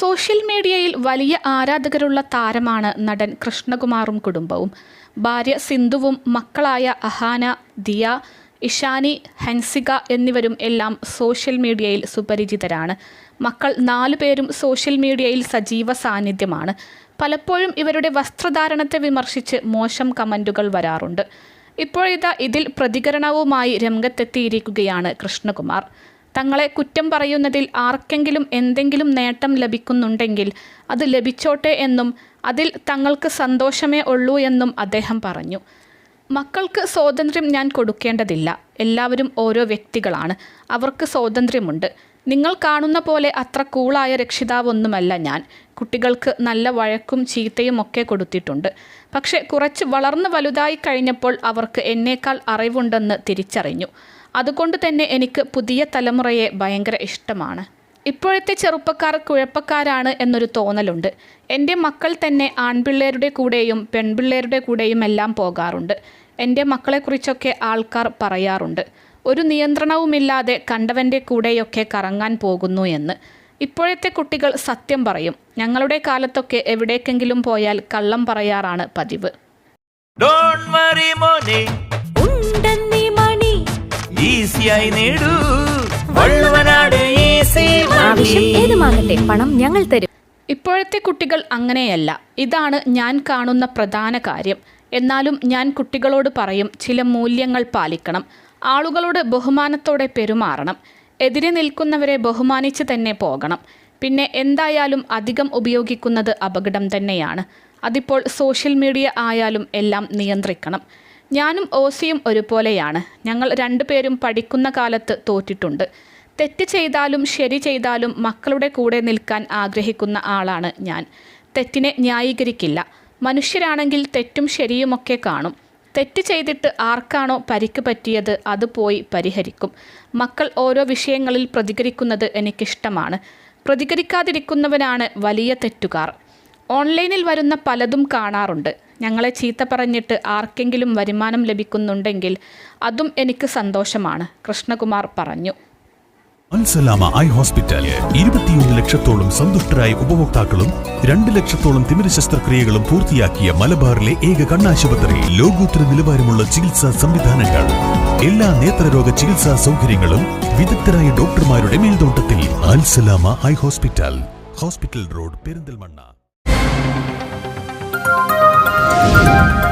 Social മീഡിയയിൽ വലിയ ആരാധകരുള്ള താരമാണ് നടൻ കൃഷ്ണകുമാറും കുടുംബവും. ഭാര്യ സിന്ധുവും മക്കളായ അഹാന ദിയ ഇഷാനി ഹൻസിക എന്നിവരും എല്ലാം സോഷ്യൽ മീഡിയയിൽ സുപരിചിതരാണ്. മക്കൾ നാലുപേരും സോഷ്യൽ മീഡിയയിൽ സജീവ സാന്നിധ്യമാണ്. പലപ്പോഴും ഇവരുടെ വസ്ത്രധാരണത്തെ വിമർശിച്ച് മോശം കമന്റുകൾ വരാറുണ്ട്. ഇപ്പോഴിതാ ഇതിൽ പ്രതികരണവുമായി രംഗത്തെത്തിയിരിക്കുകയാണ് കൃഷ്ണകുമാർ. തങ്ങളെ കുറ്റം പറയുന്നതിൽ ആർക്കെങ്കിലും എന്തെങ്കിലും നേട്ടം ലഭിക്കുന്നുണ്ടെങ്കിൽ അത് ലഭിച്ചോട്ടെ എന്നും അതിൽ തങ്ങൾക്ക് സന്തോഷമേ ഉള്ളൂ എന്നും അദ്ദേഹം പറഞ്ഞു. മക്കൾക്ക് സ്വാതന്ത്ര്യം ഞാൻ കൊടുക്കേണ്ടതില്ല. എല്ലാവരും ഓരോ വ്യക്തികളാണ്. അവർക്ക് സ്വാതന്ത്ര്യമുണ്ട്. നിങ്ങൾ കാണുന്ന പോലെ അത്ര കൂളായ രക്ഷിതാവൊന്നുമല്ല ഞാൻ. കുട്ടികൾക്ക് നല്ല വഴക്കും ചീത്തയും ഒക്കെ കൊടുത്തിട്ടുണ്ട്. പക്ഷേ കുറച്ച് വളർന്ന് വലുതായി കഴിഞ്ഞപ്പോൾ അവർക്ക് എന്നേക്കാൾ അറിവുണ്ടെന്ന് തിരിച്ചറിഞ്ഞു. അതുകൊണ്ട് തന്നെ എനിക്ക് പുതിയ തലമുറയെ ഭയങ്കര ഇഷ്ടമാണ്. ഇപ്പോഴത്തെ ചെറുപ്പക്കാർ കുഴപ്പക്കാരാണ് എന്നൊരു തോന്നലുണ്ട്. എന്റെ മക്കൾ തന്നെ ആൺപിള്ളേരുടെ കൂടെയും പെൺപിള്ളേരുടെ കൂടെയും എല്ലാം പോകാറുണ്ട്. എന്റെ മക്കളെക്കുറിച്ചൊക്കെ ആൾക്കാർ പറയാറുണ്ട്. ഒരു നിയന്ത്രണവുമില്ലാതെ കണ്ടവന്റെ കൂടെയൊക്കെ കറങ്ങാൻ പോകുന്നു എന്ന്. ഇപ്പോഴത്തെ കുട്ടികൾ സത്യം പറയും. ഞങ്ങളുടെ കാലത്തൊക്കെ എവിടേക്കെങ്കിലും പോയാൽ കള്ളം പറയാറാണ് പതിവ്. ഡോൺ ഈസിയായി നേടൂ. വള്ളുവനാട് ഈസി ആവശ്യം ഏതുമാകട്ടെ പണം ഞങ്ങൾ തരും. ഇപ്പോഴത്തെ കുട്ടികൾ അങ്ങനെയല്ല. ഇതാണ് ഞാൻ കാണുന്ന പ്രധാന കാര്യം. എന്നാലും ഞാൻ കുട്ടികളോട് പറയും ചില മൂല്യങ്ങൾ പാലിക്കണം. ആളുകളോട് ബഹുമാനത്തോടെ പെരുമാറണം. എതിരെ നിൽക്കുന്നവരെ ബഹുമാനിച്ച് തന്നെ പോകണം. പിന്നെ എന്തായാലും അധികം ഉപയോഗിക്കുന്നത് അപകടം തന്നെയാണ്. അതിപ്പോൾ സോഷ്യൽ മീഡിയ ആയാലും എല്ലാം നിയന്ത്രിക്കണം. ഞാനും ഓസിയും ഒരുപോലെയാണ്. ഞങ്ങൾ രണ്ടുപേരും പഠിക്കുന്ന കാലത്ത് തോറ്റിട്ടുണ്ട്. തെറ്റ് ചെയ്താലും ശരി ചെയ്താലും മക്കളുടെ കൂടെ നിൽക്കാൻ ആഗ്രഹിക്കുന്ന ആളാണ് ഞാൻ. തെറ്റിനെ ന്യായീകരിക്കില്ല. മനുഷ്യരാണെങ്കിൽ തെറ്റും ശരിയുമൊക്കെ കാണും. തെറ്റ് ചെയ്തിട്ട് ആർക്കാണോ പരിക്ക് പറ്റിയത് അത് പോയി പരിഹരിക്കും. മക്കൾ ഓരോ വിഷയങ്ങളിൽ പ്രതികരിക്കുന്നത് എനിക്കിഷ്ടമാണ്. പ്രതികരിക്കാതിരിക്കുന്നവനാണ് വലിയ തെറ്റുകാർ. ഓൺലൈനിൽ വരുന്ന പലതും കാണാറുണ്ട്. ഞങ്ങളെ ചീത്ത പറഞ്ഞിട്ട് ആർക്കെങ്കിലും വരുമാനം ലഭിക്കുന്നുണ്ടെങ്കിൽ അതും എനിക്ക് സന്തോഷമാണ് കൃഷ്ണകുമാർ പറഞ്ഞു. അൽസലാമ ഐ ഹോസ്പിറ്റൽ ഇരുപത്തിയൊന്ന് ലക്ഷത്തോളം സന്തുഷ്ടരായ ഉപഭോക്താക്കളും രണ്ട് ലക്ഷത്തോളം തിമിര ശസ്ത്രക്രിയകളും പൂർത്തിയാക്കിയ മലബാറിലെ ഏക കണ്ണാശുപത്രി. ലോകോത്തര നിലവാരമുള്ള ചികിത്സാ സംവിധാനങ്ങൾ. എല്ലാ നേത്രരോഗ ചികിത്സാ സൗകര്യങ്ങളും വിദഗ്ധരായ ഡോക്ടർമാരുടെ മേൽനോട്ടത്തിൽ. Al Salama eye hospital. Hospital road Perinthalmanna. Música